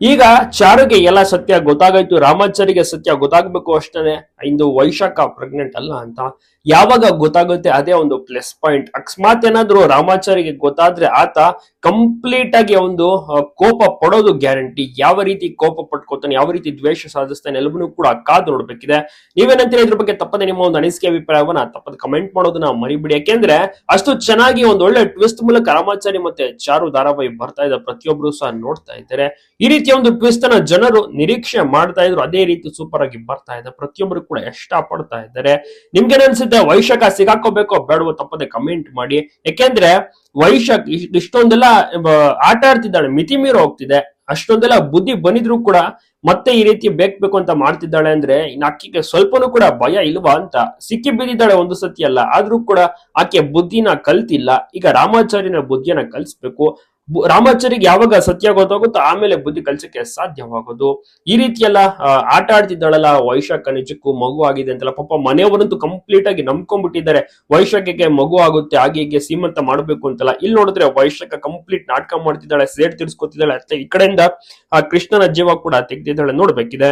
ಈಗ ಚಾರುಗೆ ಎಲ್ಲ ಸತ್ಯ ಗೊತ್ತಾಗಾಯ್ತು, ರಾಮಾಚಾರಿಗೆ ಸತ್ಯ ಗೊತ್ತಾಗ್ಬೇಕು ಅಷ್ಟೇ ಇಂದು ವೈಶಾಖ ಪ್ರೆಗ್ನೆಂಟ್ ಅಲ್ಲ ಅಂತ ಯಾವಾಗ ಗೊತ್ತಾಗುತ್ತೆ ಅದೇ ಒಂದು ಪ್ಲಸ್ ಪಾಯಿಂಟ್ ಅಕಸ್ಮಾತ್ ಏನಾದ್ರು ರಾಮಾಚಾರಿಗೆ ಗೊತ್ತಾದ್ರೆ ಆತ ಕಂಪ್ಲೀಟ್ ಆಗಿ ಒಂದು ಕೋಪ ಪಡೋದು ಗ್ಯಾರಂಟಿ ಯಾವ ರೀತಿ ಕೋಪ ಪಟ್ಕೋತಾನೆ, ಯಾವ ರೀತಿ ದ್ವೇಷ ಸಾಧಿಸ್ತಾನೆ ಎಲ್ಲವನ್ನೂ ಕೂಡ ಕಾದು ನೋಡ್ಬೇಕಿದೆ. ನೀವೇನಂತೀರಿ ಇದ್ರ ಬಗ್ಗೆ ತಪ್ಪದೆ ನಿಮ್ಮ ಒಂದು ಅನಿಸಿಕೆ ಅಭಿಪ್ರಾಯವನ್ನ ತಪ್ಪದೆ ಕಮೆಂಟ್ ಮಾಡೋದನ್ನ ಮರಿಬಿಡಿ. ಯಾಕೆಂದ್ರೆ ಅಷ್ಟು ಚೆನ್ನಾಗಿ ಒಂದು ಒಳ್ಳೆ ಟ್ವಿಸ್ಟ್ ಮೂಲಕ ರಾಮಾಚಾರಿ ಮತ್ತೆ ಚಾರು ಧಾರಾವಾಹಿ ಬರ್ತಾ ಇದ್ದ ಪ್ರತಿಯೊಬ್ರು ಸಹ ನೋಡ್ತಾ ಇದ್ದಾರೆ. ಈ ರೀತಿಯ ಒಂದು ಟ್ವಿಸ್ಟ್ ಜನರು ನಿರೀಕ್ಷೆ ಮಾಡ್ತಾ ಇದ್ರು. ಅದೇ ರೀತಿ ಸೂಪರ್ ಆಗಿ ಬರ್ತಾ ಇದೆ. ಪ್ರತಿಯೊಬ್ಬರು ಕೂಡ ಇಷ್ಟ ಪಡ್ತಾ ಇದ್ದಾರೆ. ನಿಮ್ಗೆ ಅನ್ಸುತ್ತೆ ವೈಶಾಖ ಸಿಗಾಕೋಬೇಕೋ ಬೇಡವೋ ತಪ್ಪದೆ ಕಮೆಂಟ್ ಮಾಡಿ. ಯಾಕೆಂದ್ರೆ ವೈಶಾಖ್ ಇಷ್ಟ್- ಇಷ್ಟೊಂದೆಲ್ಲ ಆಟ ಆಡ್ತಿದ್ದಾಳೆ. ಮಿತಿ ಮೀರು ಹೋಗ್ತಿದೆ. ಅಷ್ಟೊಂದೆಲ್ಲ ಬುದ್ಧಿ ಬಂದಿದ್ರು ಕೂಡ ಮತ್ತೆ ಈ ರೀತಿ ಬೇಕು ಅಂತ ಮಾಡ್ತಿದ್ದಾಳೆ ಅಂದ್ರೆ ಇನ್ನು ಆಕೆಗೆ ಸ್ವಲ್ಪನೂ ಕೂಡ ಭಯ ಇಲ್ವಾ ಅಂತ ಸಿಕ್ಕಿ ಬಿದ್ದಿದ್ದಾಳೆ ಒಂದು ಸತಿ ಅಲ್ಲ. ಆದ್ರೂ ಕೂಡ ಆಕೆ ಬುದ್ಧಿನ ಕಲ್ತಿಲ್ಲ. ಈಗ ರಾಮಾಚಾರ್ಯನ ಬುದ್ಧಿಯನ್ನ ಕಲಿಸ್ಬೇಕು. ರಾಮಾಚಾರಿಗೆ ಯಾವಾಗ ಸತ್ಯ ಗೊತ್ತಾಗುತ್ತೋ ಆಮೇಲೆ ಬುದ್ಧಿ ಕಲ್ಸಕ್ಕೆ ಸಾಧ್ಯವಾಗೋದು. ಈ ರೀತಿ ಎಲ್ಲ ಆಟ ಆಡ್ತಿದ್ದಾಳಲ್ಲ ವೈಶಾಖ ನಿಜಕ್ಕೂ ಮಗು ಆಗಿದೆ ಅಂತೆಲ್ಲ, ಪಾಪ ಮನೆಯವರಂತೂ ಕಂಪ್ಲೀಟ್ ಆಗಿ ನಂಬ್ಕೊಂಡ್ಬಿಟ್ಟಿದ್ದಾರೆ. ವೈಶಾಖಕ್ಕೆ ಮಗು ಆಗುತ್ತೆ, ಹಾಗೆ ಹೀಗೆ ಸೀಮಂತ ಮಾಡ್ಬೇಕು ಅಂತಲ್ಲ. ಇಲ್ಲಿ ನೋಡಿದ್ರೆ ವೈಶಾಖ ಕಂಪ್ಲೀಟ್ ನಾಟಕ ಮಾಡ್ತಿದ್ದಾಳೆ, ಸೇಡ್ ತಿರ್ಸ್ಕೊತಿದ್ದಾಳೆ, ಅತ್ತೆ ಈ ಕಡೆಯಿಂದ, ಆ, ಕೃಷ್ಣನ ಜೀವ ಕೂಡ ತೆಗ್ದಿದ್ದಾಳೆ, ನೋಡ್ಬೇಕಿದೆ.